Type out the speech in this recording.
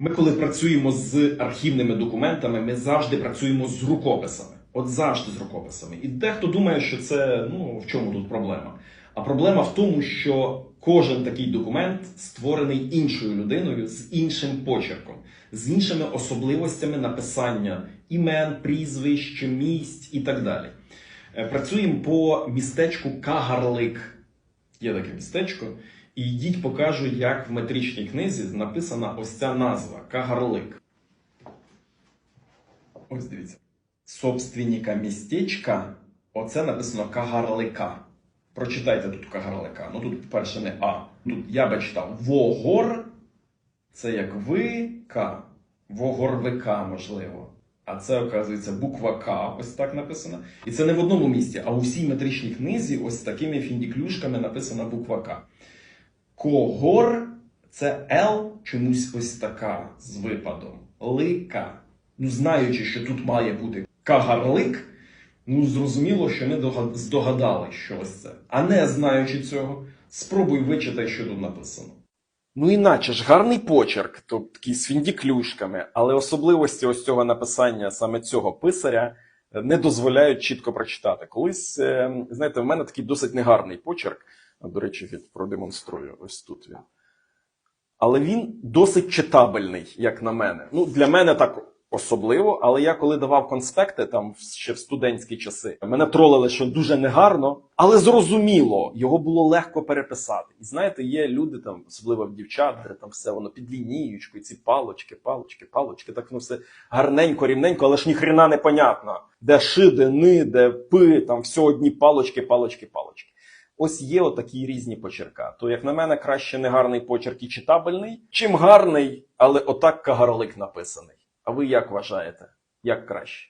Ми, коли працюємо з архівними документами, ми завжди працюємо з рукописами. От завжди з рукописами. І дехто думає, що це ну в чому тут проблема. А проблема в тому, що кожен такий документ створений іншою людиною з іншим почерком, з іншими особливостями написання імен, прізвищ, місць і так далі. Е, Працюємо по містечку Кагарлик. Є таке містечко. І йдіть покажу, як в метричній книзі написана ось ця назва Кагарлик. Ось дивіться. Собственника містечка, оце написано Кагарлика. Прочитайте тут Кагарлика. Ну тут, перше, не А. Тут я би читав Вогор. Це як ви. Вогорвика, можливо. А це, оказується, буква К, ось так написана. І це не в одному місці, а у всій метричній книзі ось такими фіндіклюшками написана буква К. Когор це Л чомусь ось така з випадом. Лика. Ну, знаючи, що тут має бути кагарлик, ну зрозуміло, що ми здогадали, що ось це. А не знаючи цього, спробуй вичитай, що тут написано. Ну іначе ж гарний почерк, то такий з фіндіклюшками, але особливості ось цього написання саме цього писаря не дозволяють чітко прочитати. Колись, е, знаєте, в мене такий досить негарний почерк. До речі, продемонструю ось тут він. Але він досить читабельний, як на мене. Ну, для мене так особливо, але я коли давав конспекти там ще в студентські часи, мене тролили, що дуже негарно, але зрозуміло, його було легко переписати. І знаєте, є люди там, особливо в дівчат, де там все воно під лінієчкою, ці палочки, палочки, палочки, так воно все гарненько, рівненько, але ж ніхрена не понятно. Де ши, де ни, де пи, там все одні палочки, палочки, палочки. Ось є отакі різні почерка. То, як на мене, краще не гарний почерк і читабельний, чим гарний, але отак кагарлик написаний. А ви як вважаєте? Як краще?